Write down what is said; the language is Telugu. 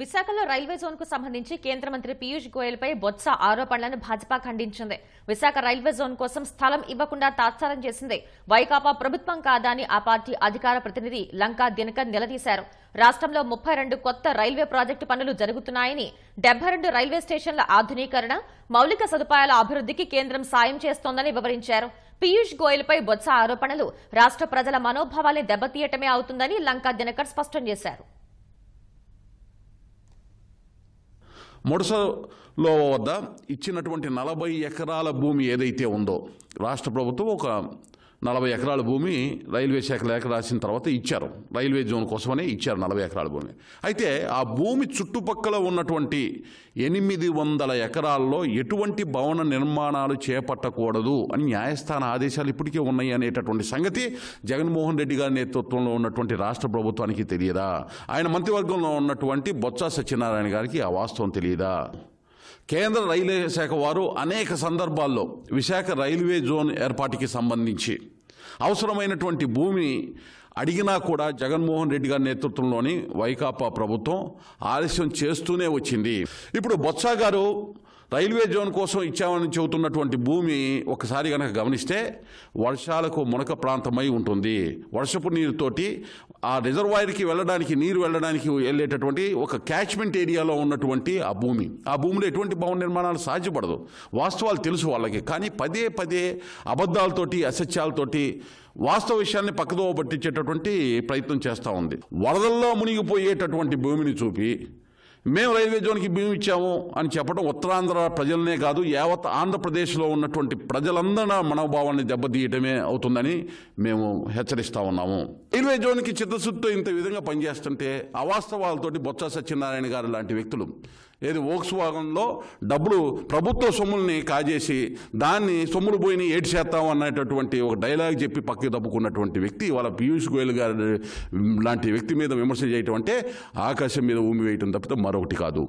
విశాఖలో రైల్వే జోన్కు సంబంధించి కేంద్ర మంత్రి పీయూష్ గోయల్ పై బొత్స ఆరోపణలను భాజపా ఖండించింది. విశాఖ రైల్వే జోన్ కోసం స్థలం ఇవ్వకుండా తాత్సారం చేసింది వైకాపా ప్రభుత్వం కాదని ఆ పార్టీ అధికార ప్రతినిధి లంకా దినకర్ నిలదీశారు. రాష్ట్రంలో ముప్పై రెండు కొత్త రైల్వే ప్రాజెక్టు పనులు జరుగుతున్నాయని డెబ్బై రెండు రైల్వే స్టేషన్ల ఆధునీకరణ మౌలిక సదుపాయాల అభివృద్ధికి కేంద్రం సాయం చేస్తోందని వివరించారు. పీయూష్ గోయల్పై బొత్స ఆరోపణలు రాష్ట్ర ప్రజల మనోభావాల్ని దెబ్బతీయటమే అవుతుందని లంకా దినకర్ స్పష్టం చేశారు. ముడసలో వద్ద ఇచ్చినటువంటి నలభై ఎకరాల భూమి ఏదైతే ఉందో రాష్ట్ర ప్రభుత్వం ఒక నలభై ఎకరాల భూమి రైల్వే శాఖ లేఖ రాసిన తర్వాత ఇచ్చారు. రైల్వే జోన్ కోసమనే ఇచ్చారు నలభై ఎకరాల భూమి అయితే ఆ భూమి చుట్టుపక్కల ఉన్నటువంటి ఎనిమిది వందల ఎకరాల్లో ఎటువంటి భవన నిర్మాణాలు చేపట్టకూడదు అని న్యాయస్థాన ఆదేశాలు ఇప్పటికే ఉన్నాయి అనేటటువంటి సంగతి జగన్మోహన్ రెడ్డి గారి నేతృత్వంలో ఉన్నటువంటి రాష్ట్ర ప్రభుత్వానికి తెలియదా? ఆయన మంత్రివర్గంలో ఉన్నటువంటి బొత్స సత్యనారాయణ గారికి ఆ వాస్తవం తెలియదా? కేంద్ర రైల్వే శాఖ వారు అనేక సందర్భాల్లో విశాఖ రైల్వే జోన్ ఏర్పాటుకి సంబంధించి అవసరమైనటువంటి భూమిని అడిగినా కూడా జగన్మోహన్ రెడ్డి గారి నేతృత్వంలోని వైకాపా ప్రభుత్వం ఆలస్యం చేస్తూనే వచ్చింది. ఇప్పుడు బొత్స గారు రైల్వే జోన్ కోసం ఇచ్చామని చెబుతున్నటువంటి భూమి ఒకసారి కనుక గమనిస్తే వర్షాలకు మునక ప్రాంతమై ఉంటుంది. వర్షపు నీరుతోటి ఆ రిజర్వాయర్కి వెళ్ళడానికి నీరు వెళ్ళడానికి వెళ్ళేటటువంటి ఒక క్యాచ్మెంట్ ఏరియాలో ఉన్నటువంటి ఆ భూమి. ఆ భూమిలో ఎటువంటి భవన నిర్మాణాలు సాధ్యపడదు. వాస్తవాలు తెలుసు వాళ్ళకి. కానీ పదే పదే అబద్ధాలతోటి అసత్యాలతోటి వాస్తవ విషయాన్ని పక్కదోవ పట్టించేటటువంటి ప్రయత్నం చేస్తూ ఉంది. వరదల్లో మునిగిపోయేటటువంటి భూమిని చూపి మేము రైల్వే జోన్కి భూమి ఇచ్చాము అని చెప్పడం ఉత్తరాంధ్ర ప్రజలనే కాదు యావత్ ఆంధ్రప్రదేశ్లో ఉన్నటువంటి ప్రజలందరి మనోభావాన్ని దెబ్బతీయటమే అవుతుందని మేము హెచ్చరిస్తా ఉన్నాము. రైల్వే జోన్కి చిత్తశుద్ధితో ఇంత విధంగా పనిచేస్తుంటే అవాస్తవాలతోటి బొత్స సత్యనారాయణ గారు లాంటి వ్యక్తులు ఏది వోక్స్ వాగన్లో డబ్బులు ప్రభుత్వ సొమ్ముల్ని కాజేసి దాన్ని సొమ్ములు పోయిన ఏటి చేస్తాం అన్నటువంటి ఒక డైలాగ్ చెప్పి పక్కకి తప్పుకున్నటువంటి వ్యక్తి వాళ్ళ పీయూష్ గోయల్ గారు లాంటి వ్యక్తి మీద విమర్శ చేయటం అంటే ఆకాశం మీద ఊమి వేయటం తప్పితే మరొకటి కాదు.